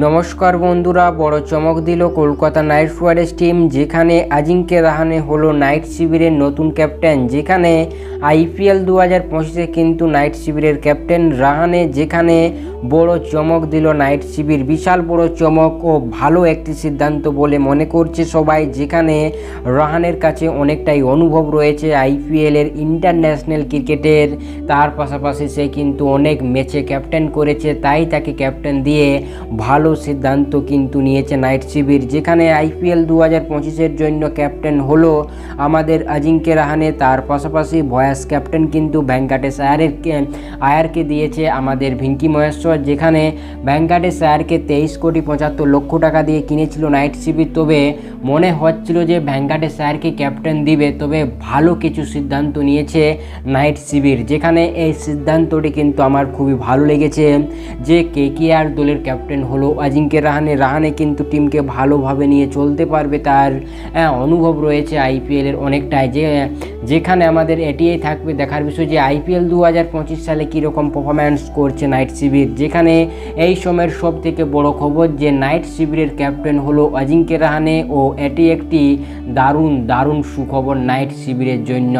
নমস্কার বন্ধুরা, বড় চমক দিল কলকাতা নাইট রাইডার্স টিম, যেখানে আজিঙ্কে রাহানে হলো নাইট শিবিরের নতুন ক্যাপ্টেন, যেখানে আইপিএল দু হাজার পঁচিশে কিন্তু নাইট শিবিরের ক্যাপ্টেন রাহানে, যেখানে বড় চমক দিল নাইট শিবির। বিশাল বড় চমক ও ভালো একটি সিদ্ধান্ত বলে মনে করছে সবাই, যেখানে রহানের কাছে অনেকটাই অনুভব রয়েছে আইপিএলের ইন্টারন্যাশনাল ক্রিকেটের। তার পাশাপাশি সে কিন্তু অনেক ম্যাচে ক্যাপ্টেন করেছে, তাই তাকে ক্যাপ্টেন দিয়ে ভালো সিদ্ধান্ত কিন্তু নিয়েছে নাইট শিবির, যেখানে আইপিএল দু হাজার পঁচিশের জন্য ক্যাপ্টেন হলো আমাদের আজিঙ্কে রাহানে। তার পাশাপাশি ভয়েস ক্যাপ্টেন কিন্তু ভেঙ্কাটেশ আয়ারের আয়ারকে দিয়েছে আমাদের ভিঙ্কি মহেশ্বর। যেখানে ভেঙ্কাটেশ আয়ারকে তেইশ কোটি পঁচাত্তর লক্ষ টাকা দিয়ে কিনেছিল নাইট শিবির তবে মনে হচ্ছিল যে ভেঙ্কাটেশ আয়ারকে ক্যাপ্টেন দিবে, তবে ভালো কিছু সিদ্ধান্ত নিয়েছে নাইট শিবির যেখানে এই সিদ্ধান্তটি কিন্তু আমার খুবই ভালো লেগেছে যে কে কে আর দলের ক্যাপ্টেন হলো আজিঙ্কে রাহানে। রাহানে কিন্তু টিমকে ভালোভাবে নিয়ে চলতে পারবে তার অনুভব রয়েছে আইপিএলের অনেকটাই। যে যেখানে আমাদের এটিই থাকবে, দেখার বিষয় যে আইপিএল দু হাজার পঁচিশ সালে কীরকম পারফরম্যান্স করছে নাইট শিবির যেখানে এই সময়ের সব থেকে বড় খবর যে নাইট শিবিরের ক্যাপ্টেন হলো অজিঙ্ক্য রাহানে ও এটি একটি দারুণ দারুণ সুখবর নাইট শিবিরের জন্য।